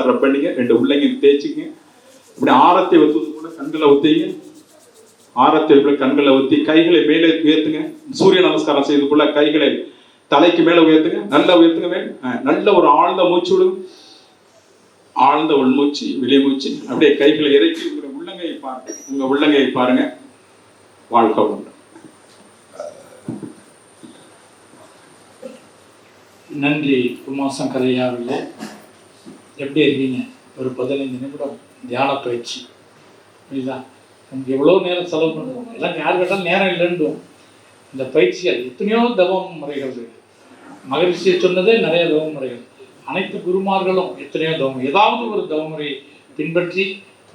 கைகளை ரப் பண்ணிங்க ரெண்டு உள்ளங்க தேய்ச்சிங்க இப்படி ஆரத்தை ஒத்துவது கூட கண்களை ஒத்திங்க ஆரத்தை இப்படி கண்களை ஒத்தி கைகளை மேலே உயர்த்துங்க. சூரிய நமஸ்காரம் செய்து செய்ததுக்குள்ள கைகளை தலைக்கு மேலே உயர்த்துங்க. நல்லா உயர்த்துங்க நல்ல ஒரு ஆழ்ந்த மூச்சு விடுங்க. ஆழ்ந்த உள்மூச்சு வெளியே மூச்சு. அப்படியே கைகளை இறக்கி உங்களுடைய உள்ளங்கையை பாருங்க. உங்க உள்ளங்கையை பாருங்க. வாழ்க்கை உண்டு. நன்றி குமாசம் ஐயா அவர்களே. எப்படி இருக்கீங்க? ஒரு பதினைந்து நிமிடம் தியான பயிற்சி. புரியுதா? நமக்கு எவ்வளோ நேரம் செலவு பண்ணுவோம் எல்லாம் யார் கேட்டாலும் நேரம் இல்லைன்றோம் இந்த பயிற்சிகள் எத்தனையோ தவம் முறைகள் இருக்கு. மகிழ்ச்சியை சொன்னதே நிறைய தவ முறைகள். அனைத்து குருமார்களும் எத்தனையோ தவம் ஏதாவது ஒரு தவமுறையை பின்பற்றி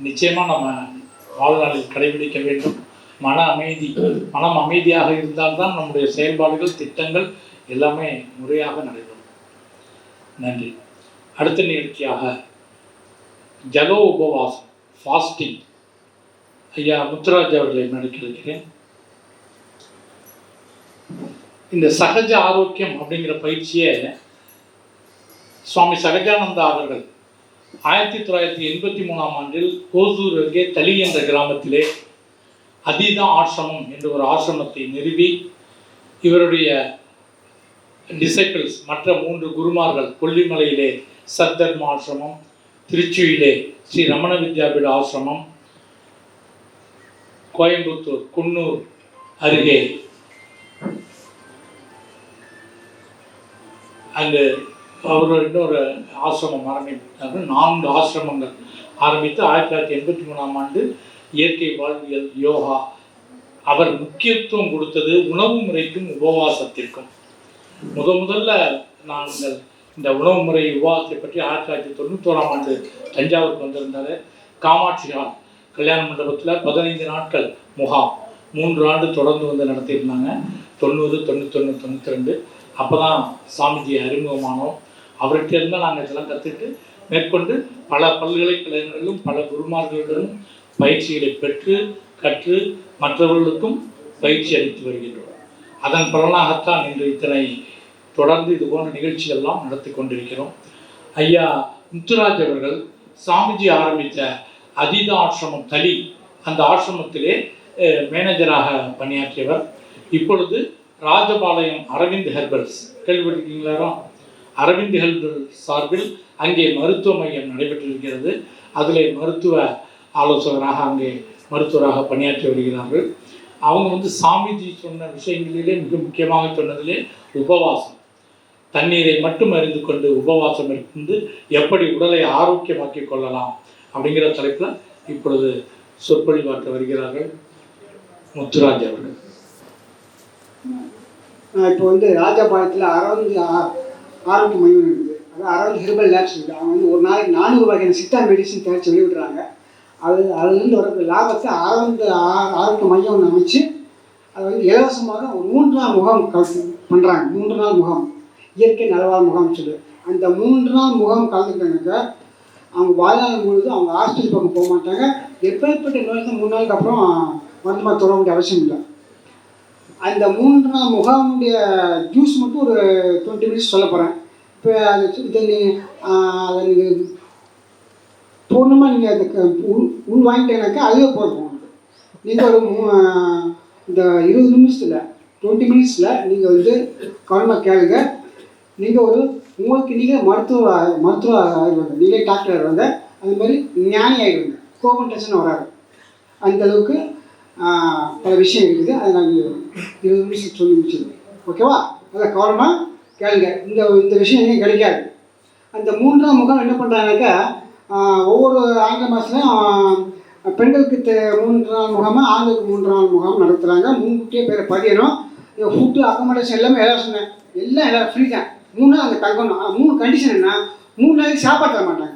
நிச்சயமாக நம்ம வாழ்நாளில் கடைபிடிக்க வேண்டும். மன அமைதி மனம் அமைதியாக இருந்தால்தான் நம்முடைய செயல்பாடுகள் திட்டங்கள் எல்லாமே முறையாக நடைபெறும். நன்றி. அடுத்த நிகழ்ச்சியாக ஜலோ உபவாசம் ஃபாஸ்டிங் ஐயா முத்துராஜ் அவர்களை நடிக்கிறேன் இந்த சகஜ ஆரோக்கியம் அப்படிங்கிற பயிற்சியை சுவாமி சகஜானந்தா அவர்கள் ஆயிரத்தி தொள்ளாயிரத்தி எண்பத்தி மூணாம் ஆண்டில் கோசூர் அருகே தளி என்ற கிராமத்திலே அதீதா ஆசிரமம் என்ற ஒரு ஆசிரமத்தை நிறுவி இவருடைய டிசைபிள்ஸ் மற்ற மூன்று குருமார்கள் கொல்லிமலையிலே சத்தர்ம ஆசிரமம் திருச்சியிலே ஸ்ரீ ரமண வித்யாபீட ஆசிரமம் கோயம்புத்தூர் குன்னூர் அருகே. அங்கு அவர் இன்னொரு ஆசிரமம் ஆரம்பித்தார்கள். நான்கு ஆசிரமங்கள் ஆரம்பித்து ஆயிரத்தி தொள்ளாயிரத்தி எண்பத்தி மூணாம் ஆண்டு இயற்கை வாழ்வியல் யோகா அவர் முக்கியத்துவம் கொடுத்தது உணவு முறைக்கும் உபவாசத்திற்கும். முத முதல்ல நாங்கள் இந்த உணவு முறை விவாதத்தை பற்றி ஆயிரத்தி தொள்ளாயிரத்தி தொண்ணூத்தோராம் ஆண்டு தஞ்சாவூருக்கு வந்திருந்தார். காமாட்சி ஹால் கல்யாண மண்டபத்தில் பதினைந்து நாட்கள் முகாம். மூன்று ஆண்டு தொடர்ந்து வந்து நடத்தியிருந்தாங்க. தொண்ணூறு தொண்ணூத்தொன்று தொண்ணூற்றி ரெண்டு அப்போ தான் சாமிஜி அறிமுகமானோம். அவர்கிட்ட இருந்தால் நாங்கள் இதெல்லாம் கற்றுட்டு மேற்கொண்டு பல பல்கலைக்கழகங்களிலும் பல குருமார்களிடமும் பயிற்சிகளை பெற்று கற்று மற்றவர்களுக்கும் பயிற்சி அளித்து வருகின்றோம். அதன் பலனாகத்தான் இன்று இத்தனை தொடர்ந்து இது போன்ற நிகழ்ச்சிகள்லாம் நடத்தி கொண்டிருக்கிறோம். ஐயா முத்துராஜ் அவர்கள் சாமிஜி ஆரம்பித்த அதீத ஆசிரமம் தலி அந்த ஆசிரமத்திலே மேனேஜராக பணியாற்றியவர். இப்பொழுது ராஜபாளையம் அரவிந்த் ஹெர்பல்ஸ் கேள்விப்பட்டிருக்கீங்களா அரவிந்த் ஹெர்பல் சார்பில் அங்கே மருத்துவ மையம் நடைபெற்றிருக்கிறது. அதிலே மருத்துவ ஆலோசகராக அங்கே மருத்துவராக பணியாற்றி வருகிறார்கள். அவங்க வந்து சாமிஜி சொன்ன விஷயங்களிலே மிக முக்கியமாக சொன்னதிலே உபவாசம். தண்ணீரை மட்டும் அறிந்து கொண்டு உபவாசம் இருந்து எப்படி உடலை ஆரோக்கியமாக்கி கொள்ளலாம் அப்படிங்கிற தலைப்பில் இப்பொழுது சொற்பொழிவாற்ற வருகிறார்கள் முத்துராஜ் அவர்கள். நான் இப்போ வந்து ராஜபாளையத்தில் அரவிந்த் ஆ- ஆரோக்கிய மையம் இருக்குது. அது அரவிந்த் ஹெர்பல் லேப்ஸ் இருக்குது அவங்க வந்து ஒரு நாளைக்கு நானூறு வகையான சித்தா மெடிசன் தயாரித்து வெளியிடுறாங்க. அது அதுலேருந்து வர லாபத்தை அரவிந்த் ஆரோக்கிய மையம் ஒன்று அமைச்சு அது வந்து இலவசமாக ஒரு மூன்று நாள் முகாம் பண்ணுறாங்க மூன்று நாள் முகாம். இயற்கை நலவாழ் முகாம் சொல்லி அந்த மூன்று நாள் முகாம் கலந்துக்கிட்டாங்க அவங்க வாழ்நாள் பொழுது அவங்க ஹாஸ்டல் பக்கம் போக மாட்டாங்க. எப்பேற்பட்ட நோய் மூணு நாளுக்கு அப்புறம் மருத்துவ தொட வேண்டிய அவசியம் இல்லை. அந்த மூன்று நாள் முகாமுடைய ஜூஸ் மட்டும் ஒரு டுவெண்ட்டி மினிட்ஸ் சொல்ல போகிறேன் இப்போ அது இதை நீ அதை நீங்கள் பூர்ணமாக நீங்கள் அதுக்கு உள் உள் வாங்கிட்டேனாக்கா அதுவே போதும் நீங்கள் ஒரு இந்த இருபது நிமிஷத்தில் டுவெண்ட்டி மினிட்ஸில் நீங்கள் வந்து கவனமாக கேளுங்க. நீங்கள் ஒரு உங்களுக்கு நீங்கள் மருத்துவ மருத்துவ ஆகிடுவாங்க நீங்களே டாக்டர் ஆயிடுவாங்க அது மாதிரி ஞானி ஆகிடுவாங்க கோபம் டென்ஷன் வராது. அந்த அளவுக்கு பல விஷயம் இருக்குது. அதை நாங்கள் இருபது நிமிஷம் சொல்லி முடிச்சிருக்கோம் ஓகேவா அதை கவனமாக கேளுங்க. இந்த இந்த விஷயம் எங்கேயும் கிடைக்காது. அந்த மூன்றாம் முகாம் என்ன பண்ணுறாங்கனாக்கா ஒவ்வொரு ஆங்கில மாதத்துலையும் பெண்களுக்கு மூன்றாம் மூன்று நாள் முகாமாக ஆண்களுக்கு மூன்று நாள் முகாம் நடத்துகிறாங்க முன்கூட்டியே பேர் பதியணும். ஃபுட்டு அக்கமடேஷன் எல்லாமே எல்லாம் சொன்னேன். எல்லாம் எல்லாம் ஃப்ரீ தான். மூணு நாள் அங்கே தங்கணும் மூணு கண்டிஷன் என்ன மூணு நாளைக்கு சாப்பாடு தர மாட்டாங்க.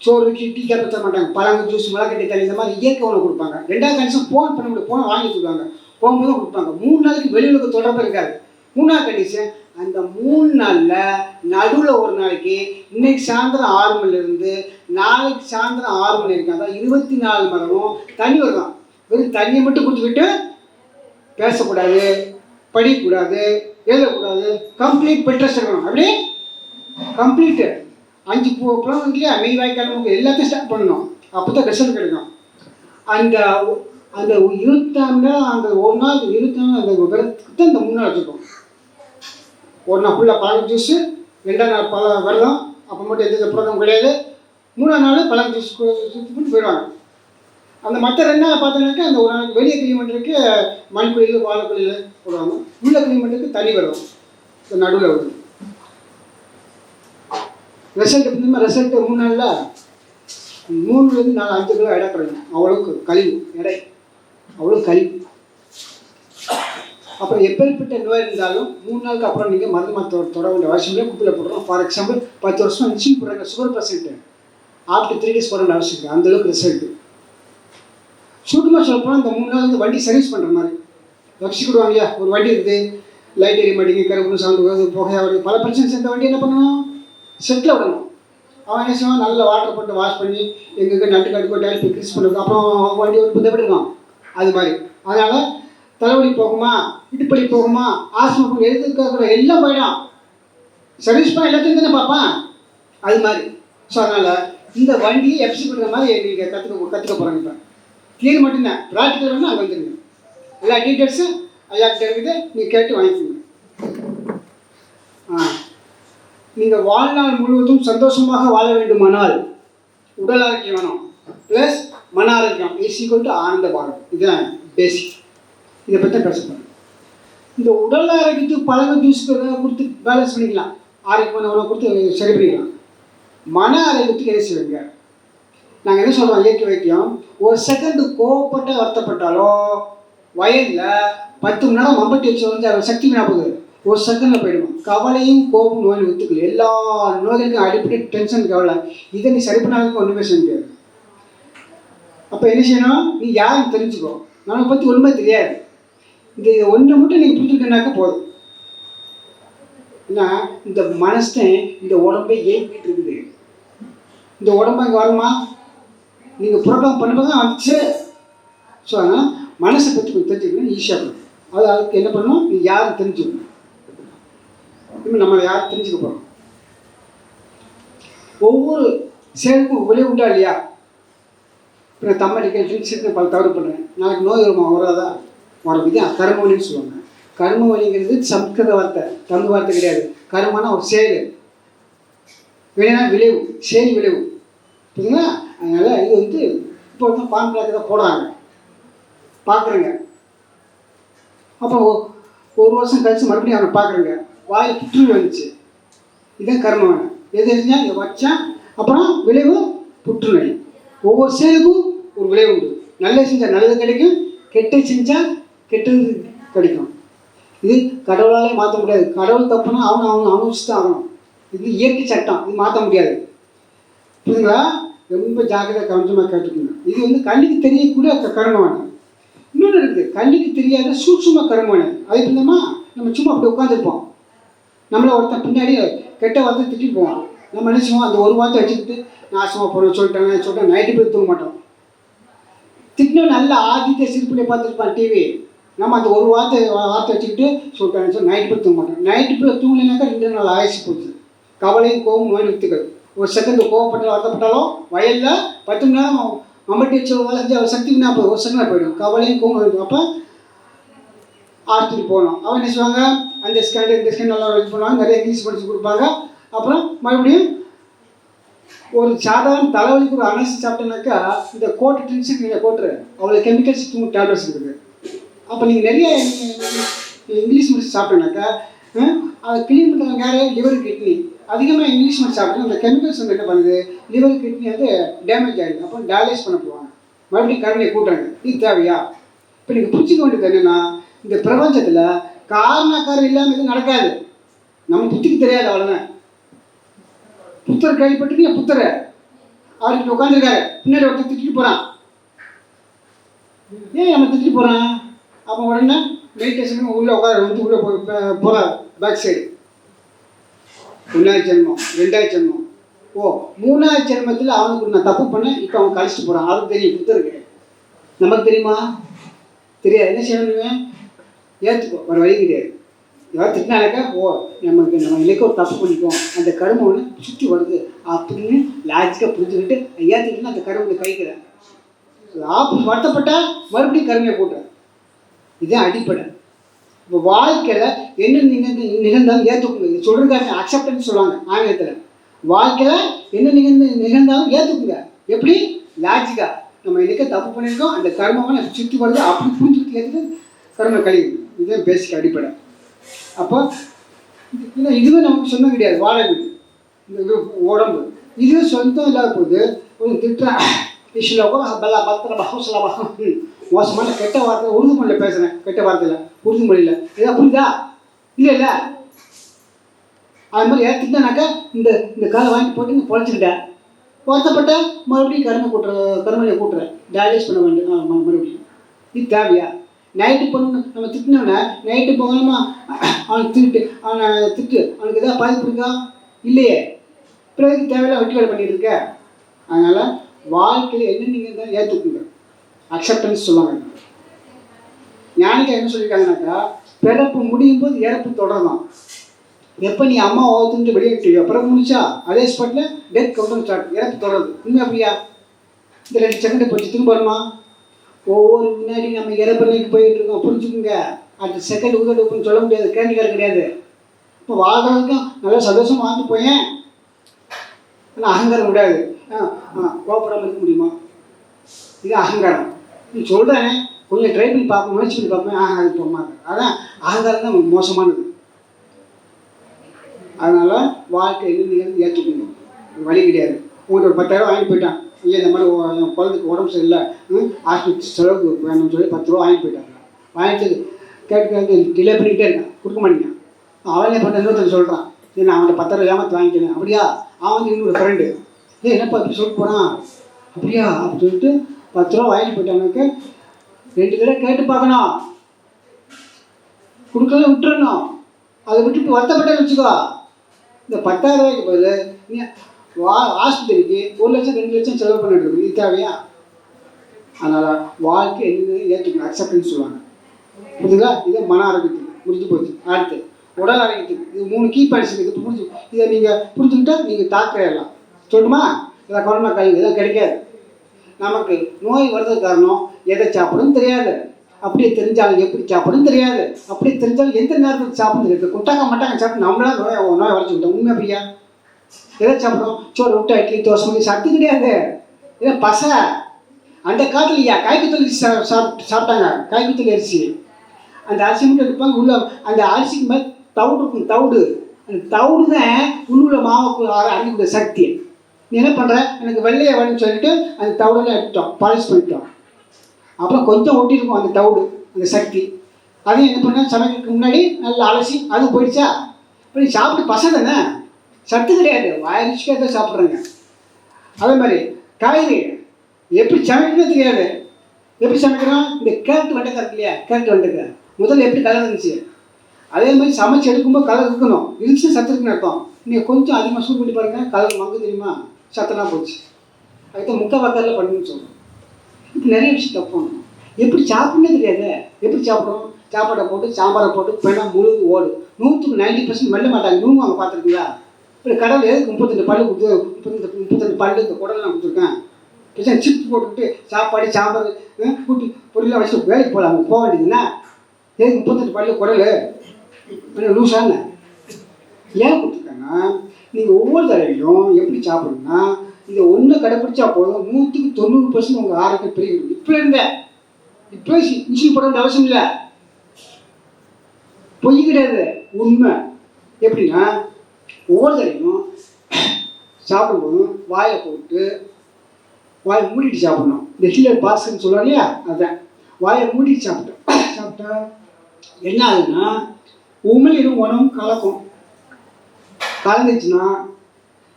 சோறு டீ டீ காப்பி தர மாட்டாங்க. பழங்கு ஜூஸ் மிளகட்டி தண்ணி இந்த மாதிரி இயற்கை உணவு கொடுப்பாங்க. ரெண்டாவது கண்டிஷன் ஃபோன் பண்ண முடியும் ஃபோனை வாங்கி கொடுப்பாங்க. போகும்போது கொடுப்பாங்க. மூணு நாளைக்கு வெளியூருக்கு தொடர்பு இருக்காது. மூணாவது கண்டிஷன் அந்த மூணு நாளில் நடுவில் ஒரு நாளைக்கு இன்னைக்கு சாயந்தரம் ஆறு மணிலேருந்து நாளைக்கு சாயந்தரம் ஆறு மணி வரைக்கும் அதான் இருபத்தி நாலு மணி நேரமும் தண்ணி வருதான் வெறும் தண்ணியை மட்டும் குடிச்சுக்கிட்டு பேசக்கூடாது படிக்கக்கூடாது எழுதக்கூடாது. கம்ப்ளீட் பெட்ரஸ் இருக்கணும். அப்படியே கம்ப்ளீட்டு அஞ்சு பூ இல்லையா மெய் வாய்க்கால் எல்லாத்தையும் ஸ்டார்ட் பண்ணணும். அப்போ தான் ரிசல்ட் கிடைக்கும். அந்த அந்த இருபத்தாண்டு அந்த ஒரு நாள் இருபத்தாண்டு அந்த விரதத்துக்கு தான் இந்த மூணு நாள் வச்சுருக்கோம் ஒரு நாள் ஃபுல்லாக பழம் ஜூஸு ரெண்டாம் நாள் பழ விரதம் அப்போ மட்டும் எந்த ப்ரோக்ராம் கிடையாது. மூணாம் நாள் பழம் ஜூஸ் போயிடுவாங்க. அந்த மற்ற என்ன நாள் பார்த்தோன்னாக்கா அந்த ஒரு நாள் வெளியே கிளிமண்டலுக்கு மண் குழியில் வாழை போடுவாங்க உள்ள கிளிமண்டலுக்கு தனி வரும். இந்த நடுவில் வரும் ரிசல்ட் எப்படின்னா ரிசல்ட் மூணு நாளில் மூணுலேருந்து நாலு அஞ்சு கிலோ எடை குறையும். அவ்வளோக்கு கழிவு எடை. அவ்வளோ கழிவு. அப்புறம் எப்பேற்பட்ட நோய் இருந்தாலும் மூணு நாளுக்கு அப்புறம் நீங்கள் மருந்து மாற்ற தொட வேண்டிய அவசியம் இல்லை. போடுறோம் ஃபார் எக்ஸாம்பிள் பத்து வருஷம் இன்சுலின் போடுறாங்க sugar patient after three days போட வேண்டிய அவசியம் இல்லை. அந்தளவுக்கு ரிசல்ட்டு சுருக்கமாக சொல்லப்போனால் இந்த மூணு நாள் வந்து வண்டி சர்வீஸ் பண்ணுற மாதிரி. வச்சு கொடுவாங்க இல்லையா ஒரு வண்டி இருக்குது. லைட் எரிய மாட்டேங்க கருப்பு சவுண்டு வருது புகையாக வருது. பல பிரச்சனை சேர்ந்த வண்டி என்ன பண்ணணும்? செட்டில் விடணும். அவன் என்ன செய்வான்? நல்ல வாட்டர் போட்டு வாஷ் பண்ணி எங்கெங்கே நட்டு கட்டு போட்டு டைல் ஃபிக்ஸ் பண்ணுறது அப்புறம் வண்டி ஒரு புதை விடுவான். அது மாதிரி. அதனால் தலைவலி போகுமா? இடுப்படி போகுமா? ஆஸ்மா போகும்? எதுக்காக எல்லாம் போயிடும் சர்வீஸ் பண்ண எல்லாத்தையும் தானே பார்ப்பான். அது மாதிரி. ஸோ அதனால் இந்த வண்டியை எஃப்சி பண்ணுற மாதிரி நீங்கள் கற்றுக்க கற்றுக்க போகிறாங்க இப்போ. தியரி மட்டும்தான் ப்ராக்டிக்கல் வேணால் அங்கே வந்துருங்க. எல்லா டீட்டெயில்ஸும் ஐயாக்கிட்ட இருக்குது. நீங்கள் கேட்டு வாங்கிக்கோங்க. ஆ. நீங்கள் வாழ்நாள் முழுவதும் சந்தோஷமாக வாழ வேண்டுமானால் உடல் ஆரோக்கியம் வேணும். ப்ளஸ் மன ஆரோக்கியம். இஸ் டு ஆனந்த பாரம் இதுதான் பேசிக் இதை பற்றி தான் பேச இந்த உடல் ஆரோக்கியத்துக்கு பழக ஜூஸ் கொடுத்து பேலன்ஸ் பண்ணிக்கலாம். ஆரோக்கியமான உணவு கொடுத்து சரி பண்ணிக்கலாம். மன ஆரோக்கியத்துக்கு எது செய்வீங்க? நாங்கள் என்ன சொல்கிறோம் இயற்கை வைத்தியம். ஒரு செகண்டு கோவப்பட்டு வருத்தப்பட்டாலோ வயலில் பத்து மணி நேரம் மம்பட்டி வச்சு வந்து அவர் சக்தி வீணா போகுது. ஒரு செகண்டில் போயிடுவோம் கவலையும் கோபம் நோய் ஒத்துக்கல எல்லா நோய்களுக்கும் அடிப்படை டென்ஷன் கவலை. இதை நீ சரி பண்ணாலும் ஒன்றுமே செய்ய முடியாது. அப்போ என்ன செய்யணும்? நீ யாருன்னு தெரிஞ்சுக்கோ. நம்மளை பற்றி ஒன்றுமே தெரியாது. இந்த இதை ஒன்றை மட்டும் நீங்கள் புரிஞ்சுக்கிட்டனாக்க போதும். ஏன்னா இந்த மனசன் இந்த உடம்பை ஏங்கிட்டு இருக்குது. இந்த உடம்பு அங்கே வருமா? நீங்கள் ப்ரோக்ராம் பண்ணும்போது தான் வந்துச்சு ஸோ அதனால் மனசை பற்றி கொஞ்சம் தெரிஞ்சுக்கணும் ஈஸியாக இருக்கும் அது அதுக்கு என்ன பண்ணணும்? நீ யாரும் தெரிஞ்சுக்கணும். இப்போ நம்ம யாரும் தெரிஞ்சுக்க போகிறோம் ஒவ்வொரு செயலுக்கும் விலை உண்டா இல்லையா? இப்போ நான் தம்மடிக்க ஃபிக்ஸுக்கு பல தவறு பண்ணுறேன் நாளைக்கு நோய் வருமா? வராதா? வரும். இது கர்மவழின்னு சொல்லுவாங்க. கர்மவழிங்கிறது சம்ஸ்கிருத வார்த்தை. தமிழ் வார்த்தை கிடையாது. கர்மனா ஒரு செயல். விளைனா விளைவு. செயல் விளைவு. புரியுங்களா அதனால் இது வந்து இப்போ வந்து பான் பிளாக் தான் போடுறாங்க. பார்க்குறேங்க அப்புறம் ஒ- ஒரு வருஷம் கழிச்சு மறுபடியும் அவனை பார்க்குறேங்க வாயில் புற்றுநோய் வந்துச்சு இதுதான் கர்மம். எது எரிஞ்சா இதை வச்சேன் அப்புறம் விளைவு புற்றுநோய். ஒவ்வொரு செயலுக்கும் ஒரு விளைவு உண்டு. நல்லது செஞ்சால் நல்லது கிடைக்கும் கெட்டு செஞ்சால் கெட்டது கிடைக்கும். இது கடவுளாலே மாற்ற முடியாது. கடவுள் தப்புனா அவன் அவன் அனுபவிச்சு தான் ஆகணும். இது இயற்கை சட்டம். இது மாற்ற முடியாது. புரியுதுங்களா? ரொம்ப ஜாக்கிரதை கவனமாக கேட்டுக்கணும் இது வந்து கண்ணுக்கு தெரியக்கூடிய க- இன்னொன்று இருக்குது கண்ணுக்கு தெரியாத சூட்சும கர்மவாணி அது எப்படின்னா நம்ம சும்மா அப்படி உட்காந்துருப்போம் நம்மளை ஒருத்தன் பின்னாடி கெட்ட வார்த்தை திட்டிட்டு போவான். நம்ம என்ன அந்த ஒரு வார்த்தை வச்சுக்கிட்டு நாசமாக போகிறோம் சொல்லிட்டேன் சொல்லிட்டேன் நைட்டு போய் தூங்க மாட்டோம். திட்டினோம் நல்ல ஆதித்ய சிரிப்பிலே பார்த்துருப்பான் டிவி நம்ம அந்த ஒரு வார்த்தை வார்த்தை வச்சுக்கிட்டு சொல்லிட்டாங்க சொல்லி நைட்டு போய் தூங்க மாட்டோம். நைட்டு போய் தூங்கலைனாக்கா ரெண்டு நாள் ஆயிடுச்சு போச்சு. கவலையும் கோபம் நோய் ஒரு செகண்ட் கோவப்பட்டாலும் வருத்தப்பட்டாலும் வயலில் பத்து மணி நேரம் மம்பட்டி வச்சு வேலை அவர் சக்தி நாற்பது ஒரு செகண்ட் போயிடும். கவலையும் கோவம் இருக்கும். அப்போ ஆஸ்பத்திரி போகணும். அவன் என்ன செய்வாங்க அந்த ஸ்கேன் இந்த ஸ்கேன் நல்லா இது பண்ணுவாங்க. நிறைய இங்கிலீஷ் படித்து கொடுப்பாங்க. அப்புறம் மறுபடியும் ஒரு சாதாரண தலைவலிக்கு ஒரு அனசி சாப்பிட்டோன்னாக்கா இந்த கோட்டு டென்ஷன் நீங்கள் கோட்டுரு அவ்வளோ கெமிக்கல்ஸ் டேப்லெட்ஸ் இருக்குது. அப்போ நீங்கள் நிறைய இங்கிலீஷ் முடிச்சு சாப்பிட்டோன்னாக்கா அதை க்ளீன் கிளீன் பண்ணுறவங்க யார் லிவர் கிட்னி அதிகமாக இங்கிலீஷ் மருந்து சாப்பிட்டு அந்த கெமிக்கல்ஸ் வந்து என்ன பண்ணுது? லிவர் கிட்னி வந்து டேமேஜ் ஆகிடுது அப்போ டயாலிஸ் பண்ண போவாங்க. மறுபடியும் கருணையை கூட்டுறாங்க. இது தேவையா? இப்போ நீங்கள் புரிஞ்சுக்க வேண்டியது என்னென்னா இந்த பிரபஞ்சத்தில் காரணக்காரம் இல்லாமல் எதுவும் நடக்காது. நம்ம புத்திக்கு தெரியாது அவ்வளோதான் புத்தர் கேள்விப்பட்டிருக்கீங்க? புத்தர். அவருக்கு உட்காந்துருக்காரு பின்னாடி ஒருத்தர் திட்டிட்டு போகிறான் ஏன் நம்ம திட்டிட்டு போகிறான் அப்போ உடனே மெடிடேஷன் உள்ளே உட்கார வந்து உள்ளே போய் போகிறார் பேக் சைடு ஒன்றாவது ஜென்மம் ரெண்டாவது ஜென்மம். ஓ மூணாவது ஜென்மத்தில் அவனுக்கு நான் தப்பு பண்ணேன் இப்போ அவன் கழிச்சிட்டு போகிறான் அதுக்கு தெரியும் புத்தருக்கு நமக்கு தெரியுமா? தெரியாது. என்ன செய்யணும் ஏற்றுக்கோ ஒரு வழி கிடையாது. யாராவது திட்டினாலேக்கா ஓ நமக்கு நம்ம இலக்க ஒரு தப்பு பண்ணிக்கோம் அந்த கருமை ஒன்று சுற்றி வருது. அப்படின்னு லாஜிக்காக புரிஞ்சுக்கிட்டு ஏற்றுக்கிட்டு அந்த கருமை கழிக்கிறேன் ஆப்பு வருத்தப்பட்டால் மறுபடியும் கருமையை போட்டுறேன் இதுதான் அடிப்படை. இப்போ வாழ்க்கையில் என்ன நிகழ்ந்து நிகழ்ந்தாலும் ஏற்றுக்கோங்க இது சொல்கிறதுக்காக அக்செப்டன்ஸ் சொல்லுவாங்க ஆங்கிலத்தில். வாழ்க்கையில் என்ன நிகழ்ந்து நிகழ்ந்தாலும் ஏற்றுக்குங்க எப்படி? லாஜிக்கா நம்ம இன்னைக்கு தப்பு பண்ணியிருக்கோம் அந்த கர்மமாக சுற்றி வருது அப்படி புரிஞ்சுக்கிட்டு ஏற்றுக்கு கர்ம கழிவு இதுதான் பேசிக் அடிப்படை. அப்போ இல்லை இதுவே நமக்கு சொன்ன கிடையாது வாழை வீடு இந்த உடம்பு. இதுவே சொந்தம் இல்லாத போது ஒரு திட்டம் இஷ்லோகோ பல்லா பத்திர பஹசலா மோசமான கெட்ட வார்த்தை உருது மொழியில் பேசுகிறேன் கெட்ட வார்த்தையில் உருது மொழியில். ஏதாவது புரியுதா? இல்லை இல்லை. அது மாதிரி ஏற்றுக்கிட்டானாக்கா இந்த இந்த காலை வாங்கி போட்டு நீ பொழைச்சிக்கிட்டேன். வருத்தப்பட்ட மறுபடியும் கருமை கூட்டுற கருமையை கூட்டுறேன். டயலிஸ் பண்ண வேண்டிய மறுபடியும். இது தேவையா? நைட்டு பொண்ணு நம்ம திட்டினோன்னே நைட்டு போகணுமா அவனுக்கு திட்டு அவனை திட்டு அவனுக்கு எதாவது பாதிப்பு இருக்கா? இல்லையே. பிறகு தேவையில்ல வெட்டி வேலை பண்ணிட்டு இருக்க. அதனால் வாழ்க்கையில் என்ன நீங்கள் தான் ஏற்றுக்குங்க அக்செப்டன்ஸ் சொல்லுவாங்க. ஞானிகள் என்ன சொல்லியிருக்காங்கனாக்கா பிறப்பு முடியும் போது இறப்பு தொடரலாம். எப்போ நீ அம்மா ஓத்துட்டு வெளியேற்றியோ அப்புறம் முடிச்சா அதே ஸ்பாட்டில் டெத் கவுண்டர் ஸ்டார்ட் இறப்பு தொடருது. உண்மை அப்படியா இந்த ரெண்டு செகண்டை போச்சு திரும்ப வருமா? ஒவ்வொரு முன்னாடி நம்ம இறப்பறைக்கு போயிட்டு இருக்கோம். புரிஞ்சுக்குங்க. அடுத்த செகண்ட் உதடுப்புன்னு சொல்ல முடியாது. கேண்டிகார் கிடையாது. இப்போ வாழ்றதுக்கும் நல்லா சந்தோஷம் வாழ்ந்து போயேன். ஆனால் அகங்காரம் விடாது ஆ இருக்க முடியுமா? இது அகங்காரம். நீ சொல்கிறேன் கொஞ்சம் ட்ரை பண்ணி பார்ப்போம் முயற்சி பண்ணி பார்ப்போம் ஆஹா அது போமா அதான் அகங்காரம் தான் மோசமானது. அதனால் வாழ்க்கை நீங்கள் ஏற்றுக்கணும் வழி கிடையாது. உங்கள்கிட்ட ஒரு பத்தாயிரம் வாங்கி போயிட்டான். ஐயா இந்த மாதிரி என் குழந்தைக்கு உடம்பு சரியில்லை. ம், ஹாஸ்பிட்டல் செலவுக்கு வேணும்னு சொல்லி பத்து ரூபா வாங்கி போயிட்டாங்க வாங்கிட்டு கேட்டு கேட்டு டிலே பண்ணிக்கிட்டே இருக்கான். கொடுக்க மாட்டேங்கான் அவனே பண்ண இன்னொருத்தர் சொல்கிறான் சரி நான் அவன்கிட்ட பத்தாயிரம் ஏமாத்து வாங்கிக்கிறேன். அப்படியா? அவன் வந்து இன்னொரு ஃப்ரெண்டு ஏய் என்னப்பா இப்படி சொல்லிட்டு போகிறான் அப்படியா? அப்படின்னு சொல்லிட்டு பத்து ரூபா வாங்கிட்டு போயிட்டானுக்கு ரெண்டு பேரை கேட்டு பார்க்கணும். கொடுக்கல விட்டுறணும். அதை விட்டுட்டு வருத்தப்பட்டேன்னு வச்சுக்கோ. இந்த பத்தாயிரம் ரூபாய்க்கு பதில் நீ வா ஆஸ்பத்திரிக்கு ஒரு லட்சம் ரெண்டு லட்சம் செலவு பண்ணிட்டு இருக்கு. இது தேவையா? அதனால் வாழ்க்கை என்ன ஏற்றுக்கணும் அக்செப்டன்ஸ் சொல்லுவாங்க. புரியுதுங்களா இது மன ஆரோக்கியத்துக்கு. முடிஞ்சு போச்சு. அடுத்து. உடல் ஆரோக்கியத்துக்கு. இது மூணு கீ பாயிண்ட்ஸ் இருக்குது புரிஞ்சு இதை நீங்கள் புரிஞ்சுக்கிட்டால் நீங்கள் டாக்டர் சொல்லுமா? சொல்லணுமா கொரோனா கல்வி இதெல்லாம் கிடைக்காது. நமக்கு நோய் வர்றதுக்கு காரணம் எதை சாப்பிடும் தெரியாது. அப்படியே தெரிஞ்சாலும் எப்படி சாப்பிடும் தெரியாது. அப்படியே தெரிஞ்சாலும் எந்த நேரத்தில் சாப்பிடணும் தெரியாது. குட்டாக்க மாட்டாங்க சாப்பிட்டு நம்மளா நோய் நோய் வரைச்சிக்கிட்டோம் உண்மை அப்படியா? எதை சாப்பிடும் சோறு விட்டு இட்லி தோசை மாதிரி சத்து கிடையாது. ஏன்னா பச. அந்த காலத்துலயா காய்கத்தல் அரிசி சா- சாப்பிட்டு சாப்பிட்டாங்க. காய்கத்தல் அரிசி. அந்த அரிசி மட்டும் எடுப்பாங்க. உள்ள அந்த அரிசிக்கு மேலே தவிடு இருக்கும். தவிடு. அந்த தவிடு தான் உள்ளுள்ள மாவுக்கு அர- சக்தி. நீ என்ன பண்ணுற எனக்கு வெள்ளையை வேணும்னு சொல்லிட்டு அந்த தவிடெல்லாம் எடுத்துட்டோம். பாலிஷ் பண்ணிட்டோம். அப்புறம் கொஞ்சம் ஒட்டியிருக்கும் அந்த தவிடு அந்த சக்தி அதையும் என்ன பண்ண சமைக்கிறதுக்கு முன்னாடி நல்லா அலசி அது போயிடுச்சா? இப்போ நீ சாப்பிட்டு பசை தானே? சத்து கிடையாது. வாயிச்சுக்கே தான் சாப்பிட்றேங்க. அதே மாதிரி காய்கறி எப்படி சமைக்கணும் தெரியாது. எப்படி சமைக்கிறோம்? இந்த கேரட் வெண்டைக்காய் இருக்கு இல்லையா கேரட் வெண்டைக்காய். முதல்ல எப்படி கலர் இருந்துச்சு? அதே மாதிரி சமைச்சு எடுக்கும்போது கலர் இருக்கணும். இருந்துச்சு சத்து இருக்குன்னு அர்த்தம். நீங்கள் கொஞ்சம் அதிகமாக சூடு பண்ணி பாருங்கள் கலர் மங்கு தெரியுமா? சத்தனா போச்சு. அதுக்கு முக்கால் வாக்காரில் பண்ணணும்னு சொல்கிறோம் இப்போ நிறைய விஷயம் தப்பு எப்படி சாப்பிடணும் தெரியாது? எப்படி சாப்பிடுறோம் சாப்பாடை போட்டு சாம்பாரை போட்டு பெண்ணாக முழுது ஓடு. நூற்றுக்கு நைன்டி பர்சன்ட் மெல்ல மாட்டாங்க. நூறு அவங்க பார்த்துருக்கீங்களா? இப்போ கடவுள் எதுக்கு முப்பத்தெண்டு பல்லு கொடுத்து முப்பத்தெண்டு முப்பத்தெண்டு பல்லு இந்த குடல் நான் கொடுத்துருக்கேன். பிரச்சனை சிப்ஸ் போட்டுக்கிட்டு சாப்பாடு சாம்பார் கூட்டி பொருளாக வச்சு வச்சுட்டு வேலைக்கு போகலாம்? போக வேண்டியதுன்னா எதுக்கு முப்பத்தெண்டு பல்லு குடல்? கொஞ்சம் லூஸான ஏன் கொடுத்துருக்காங்கன்னா நீங்கள் ஒவ்வொரு தடவையும் எப்படி சாப்பிடணும்னா இதை ஒன்று கடைப்பிடிச்சா போதும் நூற்றுக்கு தொண்ணூறு பர்சன்ட் உங்கள் ஆரோக்கியம் பெருகிடும். இப்போ இருந்த இப்போ இன்சூல் போட வேண்டிய அவசியம் இல்லை. பொய் கிடையாது. உண்மை. எப்படின்னா ஒவ்வொரு தடவையும் சாப்பிடும்போதும் வாயை போட்டு வாயை மூடிட்டு சாப்பிடணும். இந்த ஹீலர் பாஸ்ன்னு சொல்லுவாங்க இல்லையா? அதான். வாயை மூடிட்டு சாப்பிட்டோம். சாப்பிட்டா என்ன ஆகுதுன்னா உமிழும் உணவும் கலக்கும். கலந்துச்சுன்னா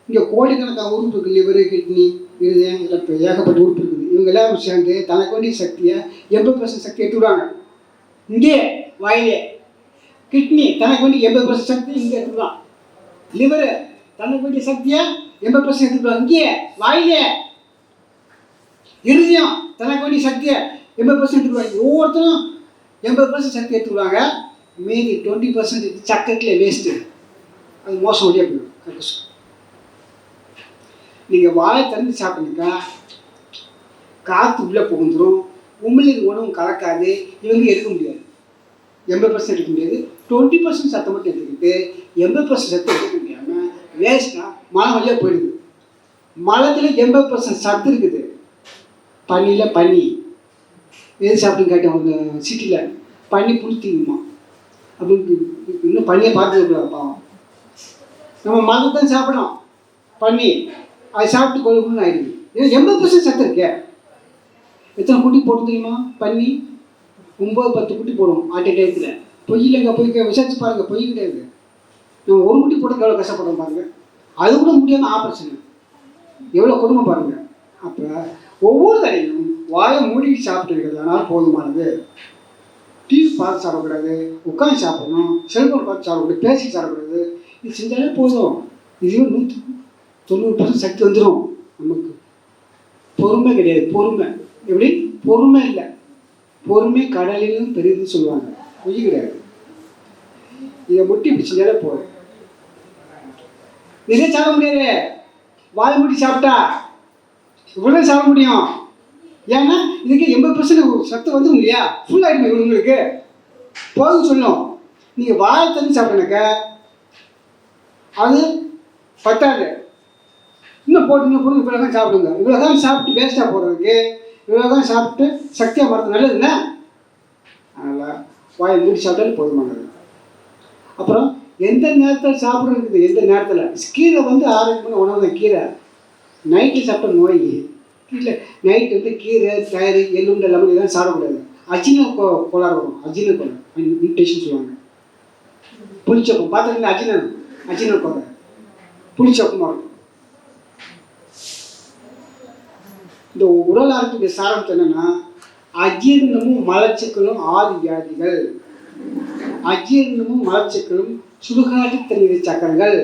இங்கே கோடிக்கணக்கான உறுப்பு இருக்குது லிவரு கிட்னி இருதயம் இதில் இப்போ ஏகப்பட்ட உறுப்பு இருக்குது. இவங்க எல்லாரும் சேர்ந்து தனக்கு வேண்டிய சக்தியை எண்பது பர்சன்ட் சக்தி எடுத்துடுவாங்க. இங்கே வாயிலே. கிட்னி தனக்கு வேண்டிய எண்பது பர்சன்ட் சக்தி இங்கே எடுத்துக்கலாம். லிவரு தனக்கு வேண்டிய சக்தியை எண்பது பர்சன்ட் எடுத்துக்கலாம். இங்கே வாயிலே. இருதயம் தனக்கு வேண்டிய சக்தியை எண்பது பர்சன்ட் எடுத்துக்கலாம். ஒவ்வொருத்தரும் எண்பது பர்சன்ட் சக்தி எடுத்துக்குவாங்க. மீதி டுவெண்ட்டி பர்சன்ட் சக்கரத்தில் வேஸ்ட்டு அது மோசம் வழியாக போயிடும். கஷ்டம் நீங்கள் வாயை திறந்து சாப்பிட்டீங்கன்னா காற்று உள்ளே புகுந்துடும் உமிழ்நீர் உணவும் கலக்காது. இவங்க எடுக்க முடியாது. எண்பது பர்சன்ட் எடுக்க முடியாது. டுவெண்ட்டி பர்சன்ட் சத்தம் மட்டும் எடுத்துக்கிட்டு எண்பது பர்சன்ட் சத்தம் எடுக்க முடியாமல் வேஸ்ட்டாக மழை வழியாக போயிடுது. மலத்தில் எண்பது பர்சன்ட் சத்து இருக்குது. பனியில் பனி. எது சாப்பிட்டு கேட்டேன் ஒரு சிட்டியில் பனி புளித்திங்குமா அப்படின்னு இன்னும் பனியை பார்த்துக்கூடாது பாவம். நம்ம மருந்து தான் சாப்பிடணும் பன்னி அது சாப்பிட்டு கொழுப்புன்னு ஆயிடுது. ஏன்னா எண்பது பர்சன்ட் சத்து இருக்கே. எத்தனை குட்டி போட்டு தெரியுமா? பண்ணி ஒம்பது பத்து குட்டி போடும் ஆட்டை டயத்தில். பொய் இல்லைங்க போய் விசாரிச்சு பாருங்க பொய் கிடையாது. நம்ம ஒரு குட்டி போட்டு எவ்வளோ கஷ்டப்படுறோம் பாருங்க. அது கூட முடியாமல் ஆப்ரேஷன். எவ்வளோ கொடுமை பாருங்க. அப்போ ஒவ்வொரு தடையும் வாயை மூடி சாப்பிட்டு இருக்கிறதுனால போதுமானது. டிவி பார்த்து சாப்பிடக்கூடாது உட்காந்து சாப்பிடணும் செல்ஃபோன் பார்த்து சாப்பிடக்கூடாது பேசி சாப்பிடக்கூடாது இது செஞ்சாலே போதும். இதுவே நூற்றி தொண்ணூறு பர்சன்ட் சக்தி வந்துடும் நமக்கு. பொறுமை கிடையாது. பொறுமை. எப்படி? பொறுமை இல்லை. பொறுமை கடலிலும் பெரியதுன்னு சொல்லுவாங்க. பொய் கிடையாது. இதை முட்டி இப்படி செஞ்சாலே போதும். நிறைய சாப்பிட முடியாது. வாய் முட்டி சாப்பிட்டா இவ்வளோ சாப்பிட முடியும். ஏன்னா இதுக்கு எண்பது பர்சன்ட் சத்து வந்துடும் இல்லையா? ஃபுல் ஆகிடும் இவங்களுக்கு. போதும் சொல்லும் நீங்கள் வாழை தண்ணி சாப்பிடுனாக்க அது பத்தாது இன்னும் போட்டு கொடுங்க போட்டு இவ்வளோ தான் சாப்பிடுங்க. இவ்வளோ தான் சாப்பிட்டு வேஸ்ட்டாக போடுறதுக்கு இவ்வளோ தான் சாப்பிட்டு சக்தியாக மருந்து நல்லதுண்ணே அதனால் வாயை மூடி சாப்பிட்டாலும் போதுமானது. அப்புறம் எந்த நேரத்தில் சாப்பிட்றது எந்த நேரத்தில்? கீரை வந்து ஆரோக்கியமான உணவு தான் கீரை. நைட்டில் சாப்பிட்ட நோய். இல்லை நைட் வந்து கீரை தயிர் எள்ளுண்டை லெமன் இதெல்லாம் சாப்பிடக்கூடாது. அஜின கோ கோளாறு வரும். அஜின கோளாறு. நியூட்ரிஷன் சொல்லுவாங்க. புளிச்சப்பம் பார்த்துருக்கீங்களா அஜினம் அஜின கோளாறு புளிச்சப்பமாக இருக்கும் இந்த உடல் ஆரோக்கிய சாரம் என்னன்னா அஜீர்ணமும் மலச்சிக்கலும் ஆதி வியாதிகள். அஜீர்ணமும் மலச்சிக்கலும் சுடுகாட்டு தண்ணீர் சக்கரங்கள்.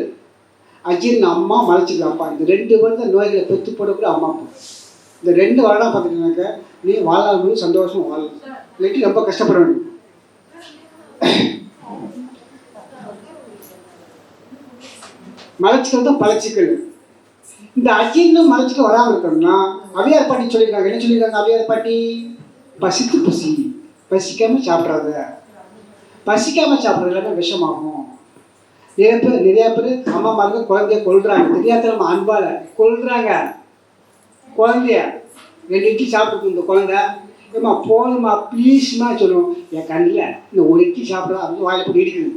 அஜீர்ண அம்மா மலச்சிக்கல் அப்பா. இந்த ரெண்டு வருட நோய்களை பெற்று போடக்கூட அம்மா அப்பா. இந்த ரெண்டு வருடம் பார்த்துட்டீங்கன்னாக்க நீ வாழ்நாள் சந்தோஷமாக சந்தோஷம் வாழலாம். இல்லாட்டி ரொம்ப கஷ்டப்பட வேண்டும் மலச்சிக்கல் தான் பழச்சிக்கல் இந்த அஜீர்ணம் மலச்சிக்கல் வராமல் இருக்கணும்னா அவையார் பாட்டி சொல்லியிருக்காங்க. என்ன சொல்லியிருக்காங்க அவையார் பாட்டி? பசித்து பசி. பசிக்காமல் சாப்பிட்றாத பசிக்காமல் சாப்பிட்றது எல்லாமே விஷமாகும். நிறைய பேர் நிறைய பேர் அம்மா மாருங்க குழந்தைய கொள்றாங்க தெரியாத நம்ம அன்பால் கொள்றாங்க குழந்தைய ரெண்டு இட்லி சாப்பிட்டு இந்த குழந்தை. ஏம்மா போதுமா ப்ளீஸ்மா சொல்லுவோம். என் கண்ணில் இந்த ஒரு இட்லி சாப்பிட்றா அப்படின்னு வாயில் போட்டு இடிக்குது.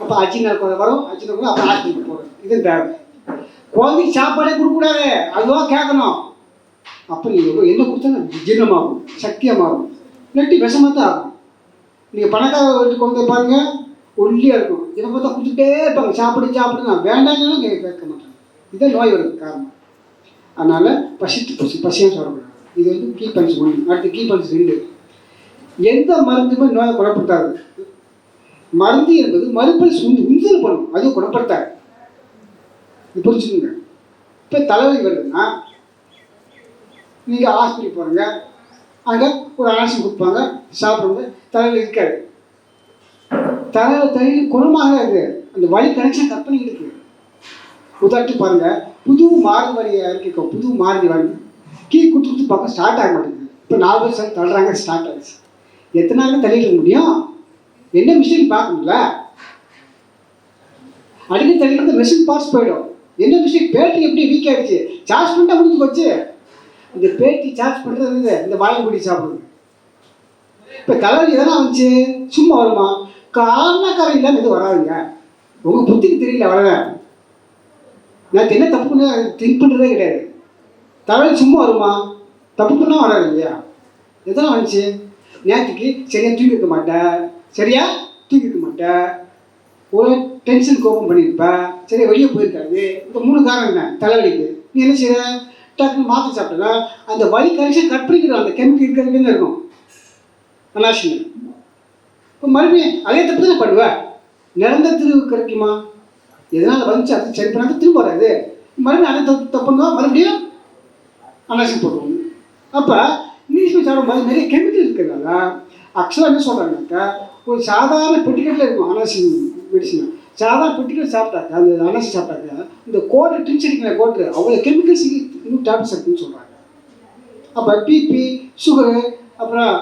அப்போ அஜினா வரும் அஜினா கூட அப்போ ஹாஸ்பிட்டல் போகிறோம் இது தேவை குழந்தைக்கு சாப்பாடே கொடுக்கக்கூடாது அதுவாக கேட்கணும். அப்போ நீங்கள் என்ன கொடுத்தா ஜீரணமாகும் மாறும் இல்லாட்டி விஷமாக தான் ஆகும். நீங்கள் பணக்கார வீட்டு குழந்தை பாருங்க ஒல்லியாக இருக்கும். இதை பார்த்தா கொடுத்துட்டே இருப்பாங்க. சாப்பிடு சாப்பிடுங்க வேண்டாங்கன்னு நீங்கள் கேட்க மாட்டாங்க. இதுதான் நோய் வருது காரணம். அதனால் பசித்து பசி பசியாக சொல்லக்கூடாது இது வந்து கீ பஞ்ச் ஒன்று அடுத்து கீ பஞ்ச் ரெண்டு. எந்த மருந்துமே நோயை குணப்படுத்தாது. மருந்து என்பது மறுப்பல் சூழ்ந்து உந்துதல் பண்ணும். அது குணப்படுத்தாது. இது புரிஞ்சுக்கோங்க. இப்போ தலைவலி வருதுன்னா நீங்கள் ஹாஸ்பிட்டல் போகிறீங்க அங்கே ஒரு அலட்சியம் கொடுப்பாங்க. சாப்பிடுங்க தலைவலி இருக்காது. தலை குணமாக குணமாகாது அந்த வழி கனெக்ஷன் கற்பனை இருக்குது இருக்கு. பாருங்கள் பாருங்க. புது மாறுதி வழியாக இருக்கோம் புது மாறுதி வழி கீ கொடுத்து கொடுத்து பார்க்க ஸ்டார்ட் ஆக மாட்டேங்குது. இப்போ நாலு பேர் சேர்ந்து தள்ளுறாங்க ஸ்டார்ட் ஆகிடுச்சு எத்தனை நாள் தள்ளிட்டு முடியும்? என்ன மிஷின் பார்க்கணும்ல? அடிக்க தள்ளிட்டு மிஷின் பார்ட்ஸ் போயிடும். என்ன மிஷின் பேட்டரி எப்படி வீக் ஆயிடுச்சு? சார்ஜ் பண்ணிட்டா முடிஞ்சு போச்சு. இந்த பேட்டரி சார்ஜ் பண்ணுறது இது, இந்த வாயில் குடி சாப்பிடுது இப்போ தலைவலி எதனா வந்துச்சு? சும்மா வருமா? காரணக்காரன் இல்லாமல் எதுவும் வராதுங்க. உங்கள் புத்திக்கு தெரியல வரல நான் என்ன தப்பு பண்ண திங்க் பண்ணுறதே கிடையாது. தலைவலி சும்மா வருமா? தப்பு பண்ணால் வராது இல்லையா? எதனா வந்துச்சு? நேற்றுக்கு சரியாக தூங்கி இருக்க மாட்டேன். சரியா? தூக்கிக்க மாட்டேன் ஒரு டென்ஷன் கோபம் பண்ணியிருப்பேன் சரியா வெளியே போயிருக்காது இந்த மூணு காரணம் என்ன? தலைவலிக்கு. நீ என்ன செய்ய டக்குன்னு மாத்திரை சாப்பிட்டா அந்த வலி கனெக்ஷன் கட் பண்ணிக்கிறோம் அந்த கெமிக்கல் இருக்கிறதுலேருந்து இருக்கும் அனாஷினல் இப்போ மறுபடியும் அதே தப்பு தானே பண்ணுவேன் நிரந்தர திருவு கிடைக்குமா? எதனால் வந்துச்சு அது சரி பண்ணாத திரும்ப வராது. மறுபடியும் அதே தப்பு தப்புன்னா மறுபடியும் அனாசின் போடுவோம். அப்போ இங்கிலீஷ் சாப்பிடும்போது நிறைய கெமிக்கல் இருக்கிறதால ஆக்சுவலாக என்ன சொல்கிறாங்கனாக்கா ஒரு சாதாரண பெட்டிக்கட்டில் இருக்கும் அனாசி மெடிசன் சாதாரண பெட்டிக்கல் சாப்பிட்டாக்கா அந்த அனாசி சாப்பிட்டாக்கா இந்த கோட்டு ட்ரிங்க்ஸ் அடிக்கிற கோட்டு அவ்வளோ கெமிக்கல்ஸ் இன்னும் டேப்லெட்ஸ் இருக்குன்னு சொல்கிறாங்க அப்போ பிபி சுகரு அப்புறம்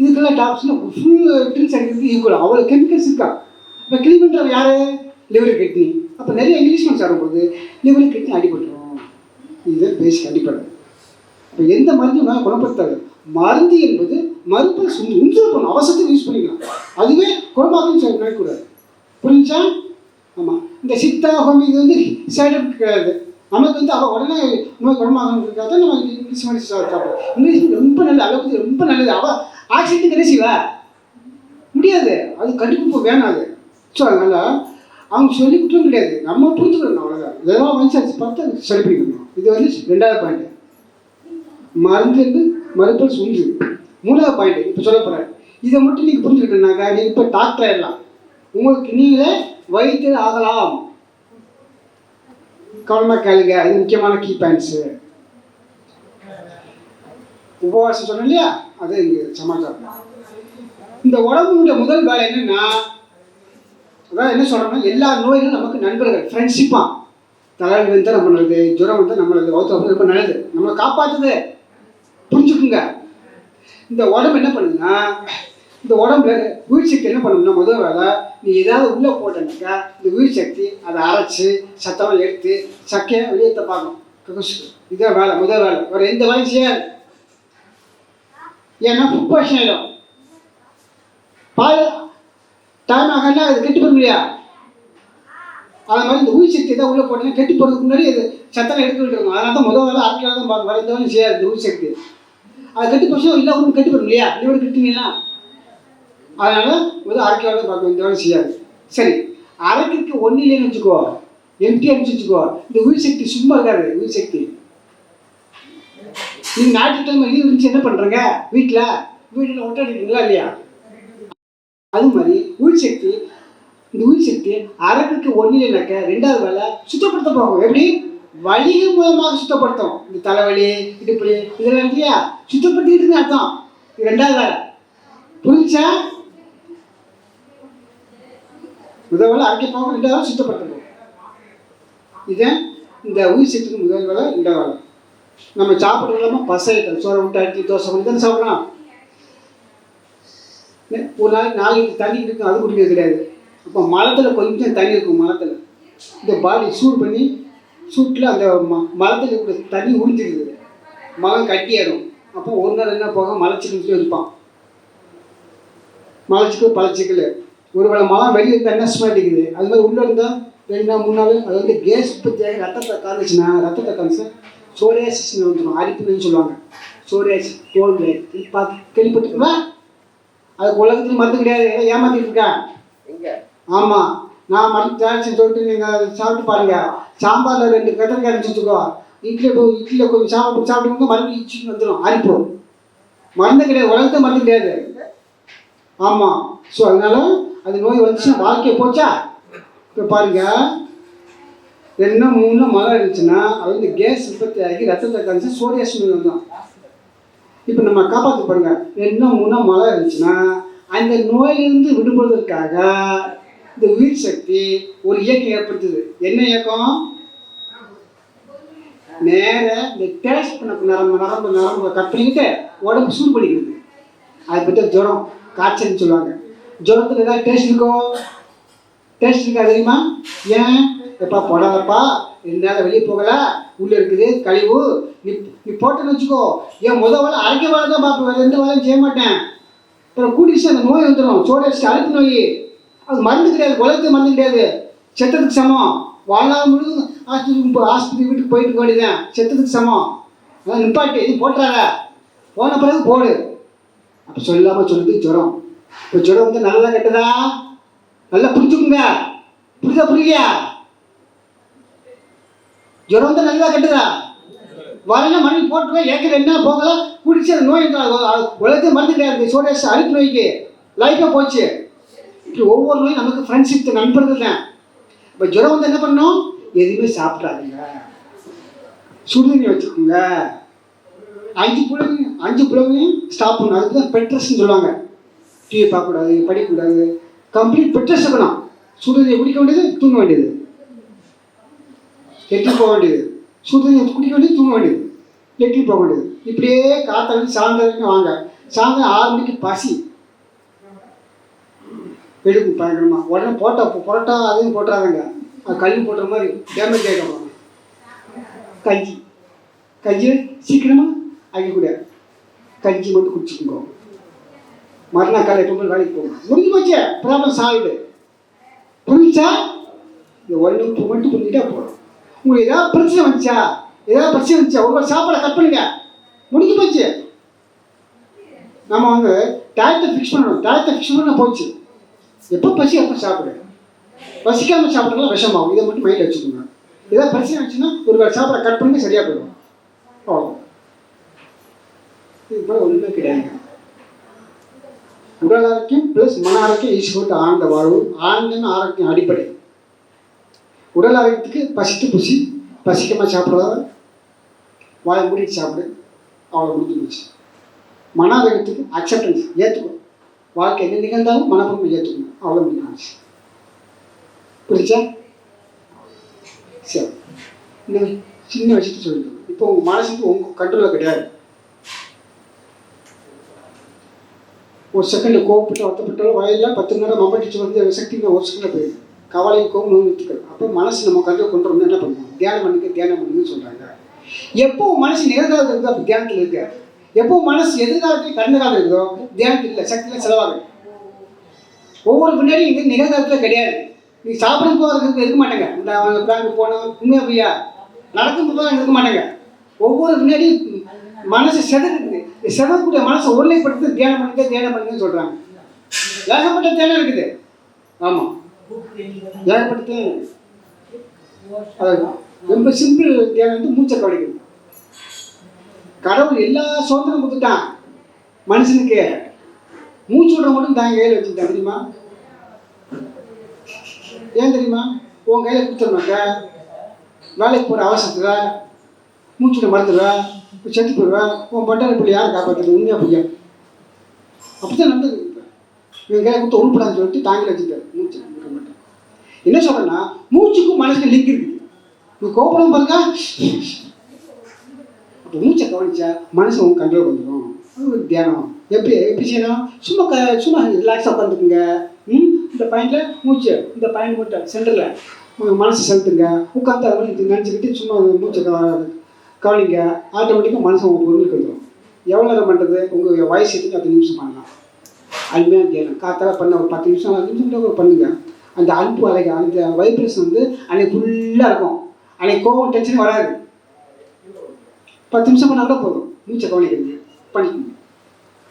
இதுக்கெல்லாம் டாப்ஸ்னு ஃபுல் ட்ரிங்க்ஸ் அடிக்கிறதுக்கு ஈக்குவல் அவ்வளோ கெமிக்கல்ஸ் இருக்கா? இப்போ கிளீன் பண்ணுறது யார்? லிவர் கிட்னி அப்போ நிறைய இங்கிலீஷ் மருந்து சாப்பிடும்போது லிவர் கிட்னி அடிபட்டுரும் இதுதான் பேசிக் அடிப்படை. இப்போ எந்த மருந்தும் நான் குணப்படுத்தாது. மருந்து என்பது மருத்துவ உஞ்சல் பண்ணும் அவசரத்துக்கு யூஸ் பண்ணிக்கலாம். அதுவே குணமாகும் நினைக்கக்கூடாது. புரிஞ்சா ஆமாம் இந்த சித்தா ஹோமி இது வந்து சைடு கிடையாது. நமக்கு வந்து அவள் உடனே நோய் குணமாகணுன்றதுக்காக தான் நம்ம இங்கிலீஷ் மெடிசன் சாப்பிட்றோம் இங்கிலீஷ் ரொம்ப நல்லது அளவுக்கு ரொம்ப நல்லது. அவள் ஆக்சிஜன் கிடைச்சிவா முடியாது. அது கண்டிப்பாக வேணாம் அது. ஸோ அதனால் அவங்க சொல்லி கிடையாது. நம்ம புரிஞ்சுக்கணும் அவ்வளோதான் இதெல்லாம் மனுஷன் பார்த்து அது சரி பண்ணிக்கணும். இது வந்து ரெண்டாவது பாயிண்ட் மருந்து மருத்துவ சுஞ்சு மூணாவது பாயிண்ட் இப்போ சொல்ல போகிறேன் இதை மட்டும் நீங்கள் புரிஞ்சுக்கிட்டனாக்கா நீங்கள் இப்போ டாக்டர் ஆயிடலாம் உங்களுக்கு நீங்களே வைத்தியர் ஆகலாம். கவனமாக கேளுங்க அது முக்கியமான கீ பாயிண்ட்ஸு உபவாசம் சொன்னோம் இல்லையா? அது இங்கே சமாச்சாரம். இந்த உடம்புடைய முதல் வேலை என்னன்னா அதான் என்ன சொல்கிறோம்னா எல்லா நோய்களும் நமக்கு நண்பர்கள் ஃப்ரெண்ட்ஷிப்பாக தலைவலி வந்து நம்ம நல்லது ஜுரம் வந்து நம்மளது ஒருத்தர் ரொம்ப நல்லது. நம்மளை காப்பாற்றுது புரிஞ்சுக்குங்க. இந்த உடம்பு என்ன பண்ணுன்னா இந்த உடம்புல உயிர் சக்தி என்ன பண்ணணும்னா முதல் வேலை நீ ஏதாவது உள்ளே போட்டனாக்கா இந்த உயிர் சக்தி அதை அரைச்சி சத்தமாக எடுத்து சக்கையை வெளியேற்ற பார்க்கணும் இதான் வேலை முதல் வேலை வேறு எந்த வேலையும் செய்யாது ஏன்னா ஃபுட் பாய்ஷன் ஆகிடும் பால் டைம் ஆகல அது கெட்டு போயிடும் இல்லையா? அது மாதிரி இந்த உயிர் சக்தி தான் உள்ளே போட்டீங்கன்னா கெட்டு போகிறதுக்கு முன்னாடி அது சத்தம் எடுத்து விட்டுருக்கும் அதனால தான் முதல் வேலை ஆட்கள் தான் பார்க்க வேறு எந்த வேலையும் செய்யாது இந்த உயிர் சக்தி. அது கெட்டு போச்சு இல்லை உங்களுக்கு கெட்டு போயிடும் இல்லையா? லிவர் கெட்டுங்களா அதனால முதல் அரைக்காக பார்க்க இந்த வேலை செய்யாது. சரி அரைக்கிறதுக்கு ஒன்றும் இல்லைன்னு வச்சுக்கோ. எம்டிஆர் வச்சுக்கோ. இந்த உயிர் சக்தி சும்மா இருக்காது உயிர் சக்தி. நீங்கள் ஞாயிற்றுக்கிழமை லீவ் இருந்துச்சு என்ன பண்ணுறங்க வீட்டில் வீட்டில் ஒட்டாடிக்கிறீங்களா இல்லையா? அது மாதிரி உயிர் சக்தி இந்த உயிர் சக்தி அரைக்கிறதுக்கு ஒன்றும் இல்லைனாக்க ரெண்டாவது வேலை சுத்தப்படுத்த போகும் எப்படி? வலிகள் மூலமாக சுத்தப்படுத்தும். இந்த தலைவலி இடுப்பு இதெல்லாம் இல்லையா? சுத்தப்படுத்திக்கிட்டு அர்த்தம். இது ரெண்டாவது வேலை. புரிஞ்சா முதல் வேலை அரைக்க போகும் ரெண்டாவது வேலை சுத்தப்படுத்தணும். இதை இந்த உயிர் சக்திக்கு முதல் வேலை ரெண்டாவது வேலை. நம்ம சாப்பிட்றது இல்லாமல் பசை சோற சோறை விட்டு அடிச்சு தோசை பண்ணி தானே சாப்பிட்றோம் ஒரு நாளைக்கு நாலு தண்ணி இருக்கும் அது குடிக்கிறது கிடையாது. அப்போ மலத்தில் கொஞ்சம் தண்ணி இருக்கும் மலத்தில். இந்த பாடி சூடு பண்ணி சூட்டில் அந்த ம மலத்தில் இருக்கிற தண்ணி உறிஞ்சிருக்குது மலம் கட்டியாயிடும். அப்போ ஒரு நாள் என்ன போக மலச்சிக்கல் வைப்பான் மலச்சிக்கல் பழச்சிக்கல். ஒருவேளை மலம் வெளியே இருந்தால் என்ன ஸ்மெல் அடிக்குது? அது மாதிரி உள்ளே இருந்தால் ரெண்டு நாள் மூணு நாள் அது வந்து கேஸ் உற்பத்தியாகி ரத்தத்தை காந்துச்சுன்னா ரத்தத்தை காமிச்சு சோரியாசிஸ் வந்துடும் அரிப்புன்னு சொல்லுவாங்க. சோரியாசிஸ் தோல் இது பார்த்து கேள்விப்பட்டிருக்கீங்களா? அதுக்கு உலகத்துல மருந்து கிடையாது. ஏமாத்திட்டு இருக்கேன் ஆமாம் நான் மருந்து தயாரிச்சு தொட்டு நீங்கள் சாப்பிட்டு பாருங்க. சாம்பாரில் ரெண்டு கத்திரிக்காய் அரைச்சி வச்சுக்கோ இட்லி போய் இட்லியில் கொஞ்சம் சாப்பிட்டு போட்டு சாப்பிடுங்க மருந்து இட்லி வந்துடும் அரிப்போம். மருந்து கிடையாது. உலகத்தை மருந்து கிடையாது. ஆமாம் ஸோ அதனால அது நோய் வந்துச்சுன்னா வாழ்க்கையை போச்சா? இப்போ பாருங்க. ரெண்டு மூணு மழை இருந்துச்சுன்னா அது வந்து கேஸ் உற்பத்தி ஆகி ரத்தத்தை காமிச்சு சோரியாஸ் நோய் வந்துடும் இப்போ நம்ம காப்பாற்ற பாருங்க. ரெண்டு மூணு மழை இருந்துச்சுன்னா அந்த நோயிலிருந்து விடுபடுவதற்காக இந்த உயிர் சக்தி ஒரு இயக்கம் ஏற்படுத்துது. என்ன இயக்கம்? நேர இந்த டேஸ்ட் பண்ண நரம்பு நரம்பு நரம்பு கட் பண்ணிக்கிட்டு உடம்பு சூடு பண்ணிக்கிறது. அது பற்றி ஜுரம் காய்ச்சல்னு சொல்லுவாங்க. ஜுரத்தில் ஏதாவது டேஸ்ட் இருக்கோ? டேஸ்ட் இருக்கா தெரியுமா? ஏன்? எப்பா போடாதப்பா ரெண்டு நாள் வெளியே போகல உள்ளே இருக்குது கழிவு. நீ நீ போட்டேன்னு வச்சுக்கோ. ஏன் முத வேலை அரைக்க வேலை தான் பார்ப்பேன் வேறு எந்த வேலையும் செய்ய மாட்டேன். அப்புறம் கூட்டிச்சு அந்த நோய் வந்துடும் அடிச்சு அழுத்த நோய். அது மருந்து கிடையாது உலகத்துக்கு மருந்து கிடையாது. செத்ததுக்கு சமம். வாழ்நாள் முழுவதும் ஆஸ்பத்திரி ஆஸ்பத்திரி வீட்டுக்கு போயிட்டு இருக்க வேண்டியதான் செத்ததுக்கு சமம். அதான் நிப்பாட்டி இது போட்டுறாத. போன பிறகு போடு. அப்போ சொல்லாமல் சொல்லுது ஜுரம். இப்போ ஜுரம் வந்து நல்லா கெட்டதா? நல்லா புரிஞ்சுக்குங்க. புரியுதா புரியலையா? ஜுரம் வந்து நல்லா கெட்டதா? வரல மணி போட்டுருவேன். ஏக்கர் என்ன போகலாம் குடிச்சு அந்த நோய் உலகத்தையும் மருந்து கிடையாது. சோடியாஸ் அழுப்பு நோய்க்கு. லைஃபாக போச்சு. இப்படி ஒவ்வொரு நோயும் நமக்கு ஃப்ரெண்ட்ஷிப் நண்பர்கள் தான் இப்போ ஜுரம் வந்து என்ன பண்ணும்? எதுவுமே சாப்பிட்றாதீங்க சுடுதண்ணி வச்சுக்கோங்க. அஞ்சு புள்ளி அஞ்சு புலவையும் ஸ்டாப் பண்ணணும். அதுக்கு தான் பெட்ரஸ்ன்னு சொல்லுவாங்க. டிவி பார்க்கக்கூடாது படிக்கக்கூடாது. கம்ப்ளீட் பெட்ரஸ் இருக்கணும் சுடுதண்ணியை குடிக்க வேண்டியது தூங்க வேண்டியது. எட்டி போக வேண்டியது. சுடுதண்ணியை குடிக்க வேண்டியது தூங்க வேண்டியது. எட்டி போக வேண்டியது. இப்படியே காத்தாலும் சாயந்தரம் வாங்க. சாயந்தரம் ஆறு மணிக்கு பசி. எடுக்கும் பயங்கரமாக உடனே போட்டால் புரோட்டா அதையும் போட்டுறாங்க அது கல் போட்டுற மாதிரி டேமேஜ் ஆகிடும் கஞ்சி. கஞ்சி சீக்கிரமாக ஆகிக்கூட கஞ்சி மட்டும் குடிச்சுக்கோங்க. மறுநாள் காலை எப்போ வேலைக்கு போகும் முடிஞ்சு போச்சு. ப்ராப்ளம் சால்வ்டு புரிஞ்சா? இந்த ஒன்று உப்பு மட்டும் புரிஞ்சுட்டா போதும். உங்களுக்கு ஏதாவது பிரச்சனை வந்துச்சா? ஏதாவது பிரச்சனை வந்துச்சா? ஒரு சாப்பாடை கட் பண்ணுங்க. முடிஞ்சு போச்சு. நம்ம வந்து டயத்தை ஃபிக்ஸ் பண்ணணும். டயத்தை ஃபிக்ஸ் பண்ண போச்சு. எப்போ பசி அப்போ சாப்பிடு பசிக்காமல் சாப்பிட்றதுலாம் விஷமாகும். இதை மட்டும் மைண்டில் வச்சுக்கோங்க. ஏதாவது பிரச்சனை ஆச்சுன்னா ஒரு வேறு சாப்பிட கட் பண்ணி சரியாக போயிடும். அவ்வளோ இது போல ஒன்றுமே கிடையாதுங்க உடல் ஆரோக்கியம் ப்ளஸ் மன ஆரோக்கியம் ஈஸ்வரத்து ஆழ்ந்த வாழ்வு ஆழ்ந்த ஆரோக்கியம் அடிப்படை. உடல் ஆரோக்கியத்துக்கு பசித்து புசி பசிக்காமல் சாப்பிட்றத வாயை மூடிட்டு சாப்பிடு. அவ்வளோ முடிஞ்சு போச்சு. மன ஆரோக்கியத்துக்கு அக்செப்டன்ஸ் ஏற்றுக்கணும் வாழ்க்கை என்ன நிகழ்ந்தாலும் மனப்பூர்வம் ஏற்றுக்கணும் அவ்வளோ முடிஞ்சு புரிச்சா சரி. இன்னும் சின்ன விஷயத்த சொல்லிடுவோம். இப்போ உங்கள் மனசுக்கு உங்கள் கண்ட்ரோலில் கிடையாது. ஒரு செகண்ட் கோவப்பட்டு வருத்தப்பட்டாலும் வயலில் பத்து நேரம் மம்பட்டிச்சு வந்து சக்தி ஒரு செகண்டில் போயிடும் கவலை கோபம் நோய் நிறுத்திக்கணும் அப்போ மனசு நம்ம கண்ட்ரோல் கொண்டு வரணும் என்ன பண்ணுவோம்? தியானம் பண்ணுங்க தியானம் பண்ணுங்கன்னு சொல்கிறாங்க எப்போ மனசு நிகழ்காலத்தில் இருக்குது அப்போ தியானத்தில் இருக்காது. எப்போ மனசு எதிர்காலத்தில் கடந்த காலம் இருக்குதோ தியானத்தில் இல்லை சக்தியில் செலவாகும் ஒவ்வொரு பின்னாடி இங்கே நிகழ்காலத்தில் கிடையாது. நீ சாப்பிடும் போது இருக்க மாட்டேங்க. இந்த பேங்க் போனோம் உண்மையா அப்படியா நடக்கும் போது அங்கே இருக்க மாட்டேங்க. ஒவ்வொரு பின்னாடி மனசு செதறது செதறக்கூடிய மனசை ஒருமைப்படுத்தி தியானம் பண்ணுங்க தியானம் பண்ணுங்கன்னு சொல்கிறாங்க ஏகப்பட்ட தியானம் இருக்குது. ஆமாம் ஏகப்பட்ட தேனம் அதான் ரொம்ப சிம்பிள் தியானம் வந்து மூச்சை கவனிக்கணும் கடவுள் எல்லா சுதந்திரம் கொடுத்துட்டான். மனுஷனுக்கு மூச்சு விட மட்டும் தான் கையில் வச்சுக்கிட்டான் தெரியுமா? ஏன் தெரியுமா? உன் கையில் கொடுத்துருனாக்க வேலைக்கு போகிற அவசரத்தில் மூச்சுட மறந்துடுவேன் இப்போ செத்து போயிடுவேன் உன் பட்டாளி பிள்ளை யார் காப்பாற்றுறது உண்மையாக பொய்யா? அப்படி தான் நடந்தது. இவன் கையில் கொடுத்து உருப்படான்னு சொல்லிட்டு தாங்கி வச்சுட்டாரு மூச்சு விட மாட்டேன். என்ன சொல்கிறேன்னா மூச்சுக்கும் மனசுக்கு லிங்க் இருக்குது நீ கோபப்படம் பாருங்க. மூச்சை கவனிச்சா மனசு உங்க கண்ட்ரோல் வந்துடும் அது ஒரு தியானம். எப்படி எப்படி செய்யணும்? சும்மா க சும்மா ரிலாக்ஸாக உட்காந்துக்குங்க ம்? இந்த பாயிண்டில் மூச்சு. இந்த பாயிண்ட் மட்டும் சென்டரில் உங்கள் மனசு செலுத்துங்க. உட்காந்து அதை மாதிரி நினச்சிக்கிட்டு சும்மா மூச்சை கவனிங்க. ஆட்டோமேட்டிக்காக மனசு உங்கள் பொருளுக்கு வந்துடும் எவ்வளோ நேரம் பண்ணுறது உங்கள் வயசு எதுக்கு பத்து நிமிஷம் பண்ணலாம். அருமையாக தியானம். காத்தால பண்ண ஒரு பத்து நிமிஷம் அஞ்சு நிமிஷம் கூட பண்ணுங்க. அந்த அன்பு அலைக அந்த வைப்ரேஷன் வந்து அன்னைக்கு ஃபுல்லாக இருக்கும். அன்னைக்கு கோவம் டென்ஷன் வராது. பத்து நிமிஷம் பண்ணால் கூட போதும் மூச்சை கவனிக்கிறது பண்ணிக்கணும்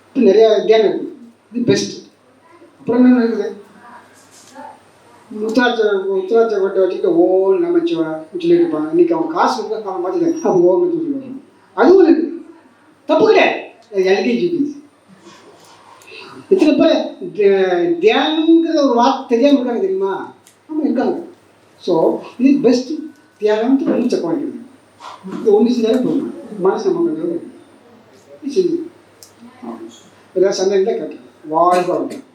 இப்போ நிறையா தியானம் இருக்குது இது பெஸ்ட் அப்புறம் என்ன இருக்குது? முத்துராட்ச முத்துராட்ச கொண்டு வச்சுக்கிட்டு ஓல் நமச்சிவா சொல்லிட்டு இருப்பாங்க. இன்னைக்கு அவன் காசு கொடுக்க அவன் பார்த்துக்க அவன் ஓம் சொல்லுவாங்க. அதுவும் இருக்கு. தப்பு கிடையாது. எல்கேஜி இத்தனை பேர்? தியானங்கிற ஒரு வார்த்தை தெரியாமல் இருக்காங்க தெரியுமா? ஆமாம் இருக்காங்க. ஸோ இது பெஸ்ட் தியானம்னு மூச்சை குறைக்கிறது இது ஒன்று செஞ்சாலே போதும். மனசு நம்ம கொஞ்சம் இது ஏதாவது சண்டை தான் கேட்கலாம்